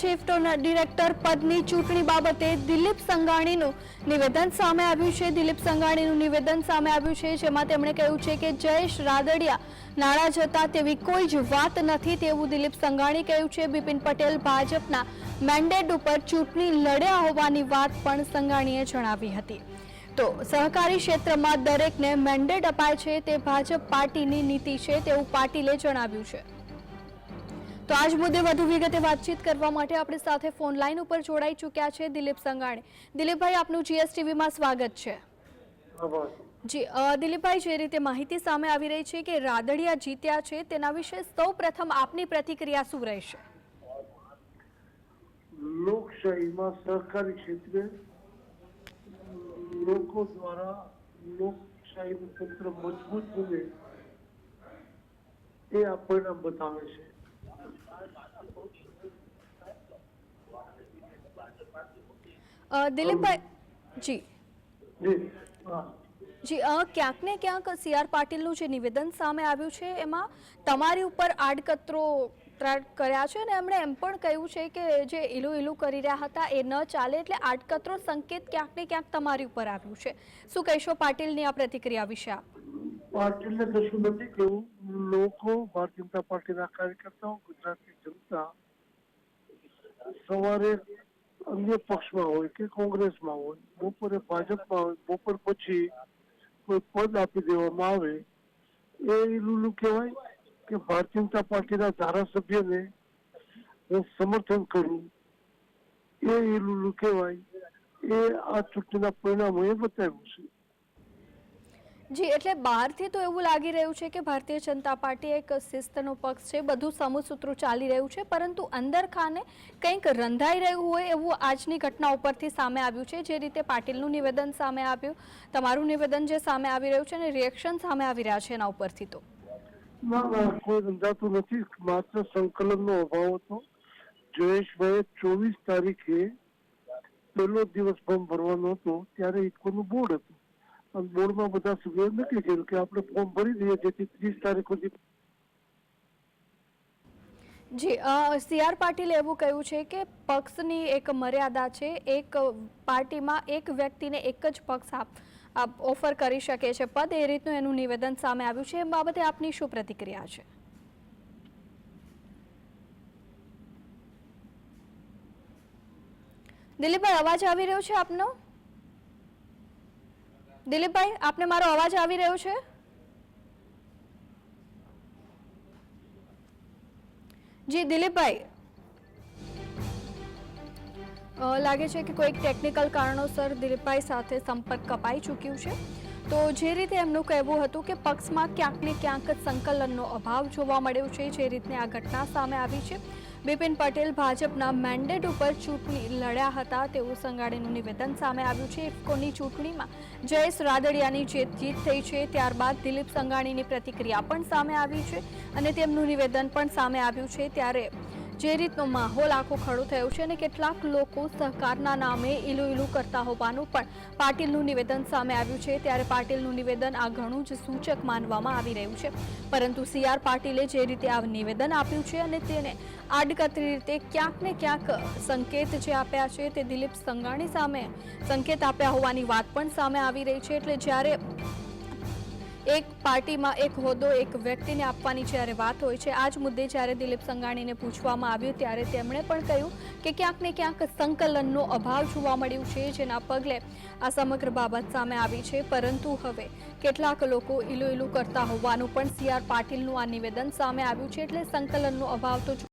Chief director પદની ચૂંટણી બાબતે દિલીપ સંઘાણીનું નિવેદન સામે આવ્યું છે. દિલીપ સંઘાણીનું નિવેદન સામે આવ્યું છે, જેમાં તેમણે કહ્યું છે કે જયેશ રાદડિયા નાણાં જતા તેવી કોઈ જ વાત નથી તેવું દિલીપ સંઘાણી કહ્યું છે. બિપિન પટેલ ભાજપના મેન્ડેટ ઉપર ચૂંટણી લડ્યા હોવાની વાત પણ સંઘાણીએ જણાવી હતી. તો સહકારી ક્ષેત્રમાં દરેકને મેન્ડેટ અપાય છે તે ભાજપ પાર્ટીની નીતિ છે તેવું પાટીલે જણાવ્યું છે. તો આજ મુદ્દે વધુ વિગતે વાતચીત કરવા માટે આપણી સાથે ફોન લાઈન ઉપર જોડાઈ ચૂક્યા છે દિલીપ સંઘાણી. દિલીપભાઈ, આપનું જીએસટીવીમાં સ્વાગત છે. જી દિલીપભાઈ, જે રીતે માહિતી સામે આવી રહી છે કે રાદડિયા જીત્યા છે, તેના વિશે સૌ પ્રથમ આપની પ્રતિક્રિયા શું રહેશે? લોકશાહીમાં સહકારી ક્ષેત્રે લોકો દ્વારા લોકશાહીનું તંત્ર મજબૂત બને એ આપણને બતાવે છે. દિલીપભાઈ જી જી ક્યાંક ને ક્યાંક સી આર પાટીલનું જે નિવેદન સામે આવ્યું છે એમાં તમારી ઉપર આડકતરો કર્યા છે અને એમણે એમ પણ કહ્યું છે કે જે ઈલું ઈલું કરી રહ્યા હતા એ ન ચાલે એટલે આડકતરો સંકેત ક્યાંક ને ક્યાંક તમારી ઉપર આવ્યું છે. શું કહેશો પાટીલની આ પ્રતિક્રિયા વિશે આપ? પાટીલને કશું નથી કહ્યું લોકો ભારતીય જનતા પાર્ટીના કાર્યકર્તાઓ ગુજરાતની જનતા સવારે અન્ય પક્ષમાં હોય કે કોંગ્રેસમાં હોય બપોરે ભાજપમાં હોય બપોર પછી કોઈ પદ આપી દેવામાં આવે એ લુલુ કહેવાય કે ભારતીય જનતા પાર્ટીના ધારાસભ્યને સમર્થન કરું એ લુલુ કહેવાય એ આ ચૂંટણીના એ બતાવ્યું છે જી, એટલે બહારથી તો એવું લાગી રહ્યું છે કે ભારતીય જનતા પાર્ટી એક શિસ્તનો પક્ષ છે, બધું સમુસૂત્રું ચાલી રહ્યું છે, પરંતુ અંદર ખાને કંઈક રંધાઈ રહ્યું હોય એવું આજની ઘટના ઉપરથી સામે આવ્યું છે, જે રીતે પાટીલનું નિવેદન સામે આવ્યું, તમારું નિવેદન જે સામે આવી રહ્યું છે અને રિએક્શન સામે આવી રહ્યા છે એના ઉપરથી તો. કોઈ રંધાતું નથી, માત્ર સંકલનનો અભાવ હતો. જયેશભાઈ ચોવીસ તારીખે પહેલો દિવસ ફોર્મ ભરવાનો હતો, ત્યારે ઇકોનું બોર્ડ હતું. બોર્ડમાં બધા સુગેર નક્કી કર્યું કે આપણે ફોર્મ ભરી દઈએ જેથી ત્રીસ તારીખ સુધી જી સી આર પાટીલે એવું કહ્યું છે કે પક્ષની એક મર્યાદા છે, એક પાર્ટીમાં એક વ્યક્તિને એક જ પક્ષ આપ ઓફર કરી શકે છે પદ, એ રીતનું એનું નિવેદન સામે આવ્યું છે. એ બાબતે આપની શું પ્રતિક્રિયા છે? દિલીપભાઈ, અવાજ આવી રહ્યો છે આપનો? દિલીપભાઈ, આપને મારો અવાજ આવી રહ્યો છે? જી, દિલીપભાઈ. લાગે છે કે કોઈક ટેકનિકલ કારણોસર દિલીપભાઈ સાથે સંપર્ક કપાઈ ચૂક્યું છે. તો જે રીતે એમનું કહેવું હતું કે પક્ષમાં ક્યાંક ને ક્યાંક સંકલનનો અભાવ જોવા મળ્યો છે, જે રીતની આ ઘટના સામે આવી છે. બિપિન પટેલ ભાજપના મેન્ડેટ ઉપર ચૂંટણી લડ્યા હતા. તેવું સંગાડીનું નિવેદન સામે આવ્યું છે. ઇફકોની ચૂંટણીમાં જયેશ રાદડિયાની જે જીત થઈ છે. ત્યારબાદ દિલીપ સંઘાણીની પ્રતિક્રિયા પણ સામે આવી છે અને તેમનું નિવેદન પણ સામે આવ્યું છે. ત્યારે જે રીતનો માહોલ આખો ખડો થયો છે અને કેટલાક લોકો સહકારના નામે ઈલું ઈલું કરતા હોવાનું પણ પાટીલનું નિવેદન સામે આવ્યું છે. ત્યારે પાટીલનું નિવેદન આ ઘણું જ સૂચક માનવામાં આવી રહ્યું છે. પરંતુ સી આર પાટીલે જે રીતે આ નિવેદન આપ્યું છે અને તેને આડકતરી રીતે ક્યાંક ને ક્યાંક સંકેત જે આપ્યા છે તે દિલીપ સંઘાણી સામે સંકેત આપ્યા હોવાની વાત પણ સામે આવી રહી છે. એટલે જ્યારે એક પાર્ટીમાં એક હોદ્દો એક વ્યક્તિને આપવાની જ્યારે વાત હોય છે. આ જ મુદ્દે જ્યારે દિલીપ સંઘાણીને પૂછવામાં આવ્યું ત્યારે તેમણે પણ કહ્યું કે ક્યાંક ને ક્યાંક સંકલનનો અભાવ જોવા મળ્યું છે, જેના પગલે આ સમગ્ર બાબત સામે આવી છે. પરંતુ હવે કેટલાક લોકો ઇલું ઈલું કરતા હોવાનું પણ સી આર પાટીલનું આ નિવેદન સામે આવ્યું છે. એટલે સંકલનનો અભાવ તો